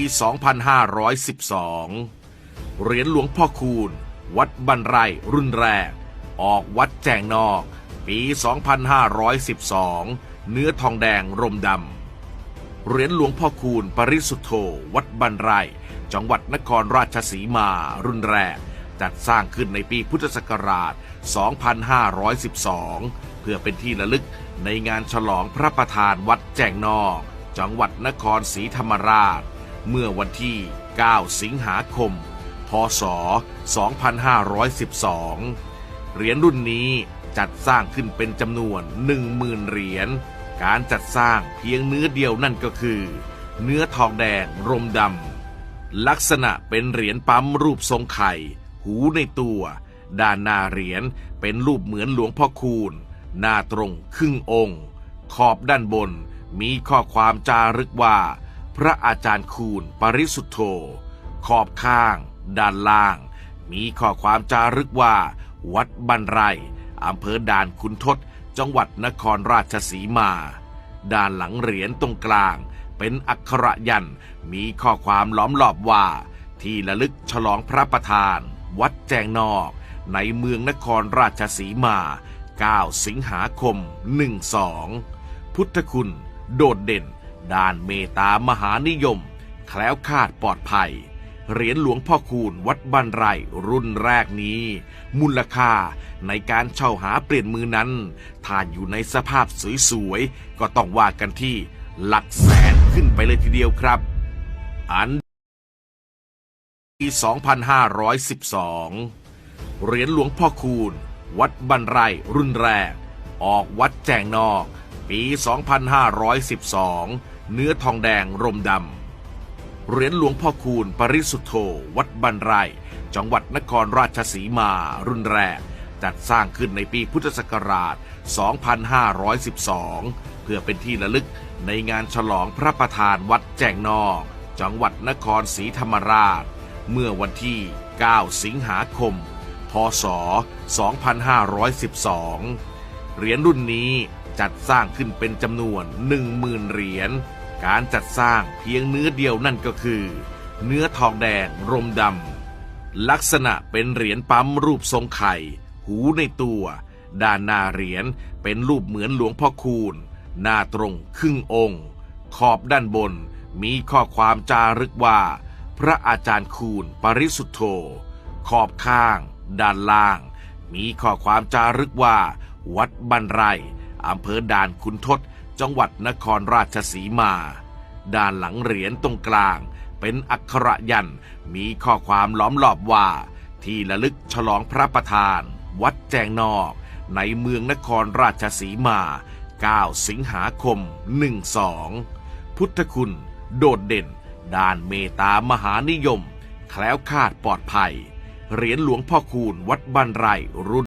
ปี2512 เหรียญหลวงพ่อคูณ วัดบันไรรุ่นแรก ออกวัดแจงนอก ปี 2512 เนื้อทองแดงรมดำ เหรียญหลวงพ่อคูณ ปริสุทธโธ วัดบันไร จังหวัดนครราชสีมารุ่นแรก จัดสร้างขึ้นในปีพุทธศักราช 2512 เพื่อเป็นที่ระลึกในงานฉลองพระประธานวัดแจงนอก จังหวัดนครศรีธรรมราช เมื่อวันที่ 9 สิงหาคม พศ 2512 เหรียญรุ่นนี้จัดสร้างขึ้นเป็นจำนวน 10,000 เหรียญ การจัดสร้างเพียงเนื้อเดียวนั่นก็คือ เนื้อทองแดงรมดำ ลักษณะเป็นเหรียญปั๊มรูปทรงไข่ หูในตัว ด้านหน้าเหรียญเป็นรูปเหมือนหลวงพ่อคูณ หน้าตรงครึ่งองค์ ขอบด้านบนมีข้อความจารึกว่า พระอาจารย์คูณปริสุทธโธ ขอบข้าง ด้านล่าง มีข้อความจารึกว่า วัดบันไรอำเภอด่านคุณทศ จังหวัดนครราชสีมา ด้านหลังเหรียญตรงกลาง เป็นอักขระยันมีข้อความล้อมรอบว่า ที่ระลึกฉลองพระประธาน วัดแจงนอก ในเมืองนครราชสีมา 9 สิงหาคม 12 พุทธคุณ โดดเด่น ด้านเมตตามหานิยม แคล้วคลาดปลอดภัย เหรียญหลวงพ่อคูณวัดบันไรรุ่นแรกนี้ มูลค่าในการเช่าหาเปลี่ยนมือนั้นถ้าอยู่ในสภาพสวยๆ ก็ต้องว่ากันที่หลักแสนขึ้นไปเลยทีเดียวครับ อันปี2512 เหรียญหลวงพ่อคูณ วัดบันไรรุ่นแรก ออกวัดแจงนอก ปี 2512 เนื้อทองแดงรมดำ เหรียญหลวงพ่อคูณปริสุทธโธ วัดบันไร จังหวัดนครราชสีมา รุ่นแรก จัดสร้างขึ้นในปีพุทธศักราช 2512 เพื่อเป็นที่ระลึกในงานฉลองพระประธานวัดแจงนอก จังหวัดนครศรีธรรมราช เมื่อวันที่ 9 สิงหาคม พศ 2512 เหรียญรุ่นนี้ จัดสร้างขึ้นเป็นจำนวน10,000เหรียญ การจัดสร้างเพียงเนื้อเดียวนั่นก็คือ เนื้อทองแดงรมดำลักษณะเป็นเหรียญปั๊มรูปทรงไข่ หูในตัว ด้านหน้าเหรียญเป็นรูปเหมือนหลวงพ่อคูณ หน้าตรงครึ่งองค์ ขอบด้านบนมีข้อความจารึกว่า พระอาจารย์คูณปริสุทธโธ ขอบข้าง ด้านล่าง มีข้อความจารึกว่า วัดบันไร อำเภอด่านคุณทศจังหวัดนครราชสีมา ด้านหลังเหรียญตรงกลาง เป็นอักขระยันมีข้อความล้อมรอบว่า ที่ระลึกฉลองพระประธาน วัดแจงนอก ในเมืองนครราชสีมา 9 สิงหาคม 12 พุทธคุณ โดดเด่น ด้านเมตตามหานิยม แคล้วคลาดปลอดภัย เหรียญหลวงพ่อคูณวัดบันไรรุ่น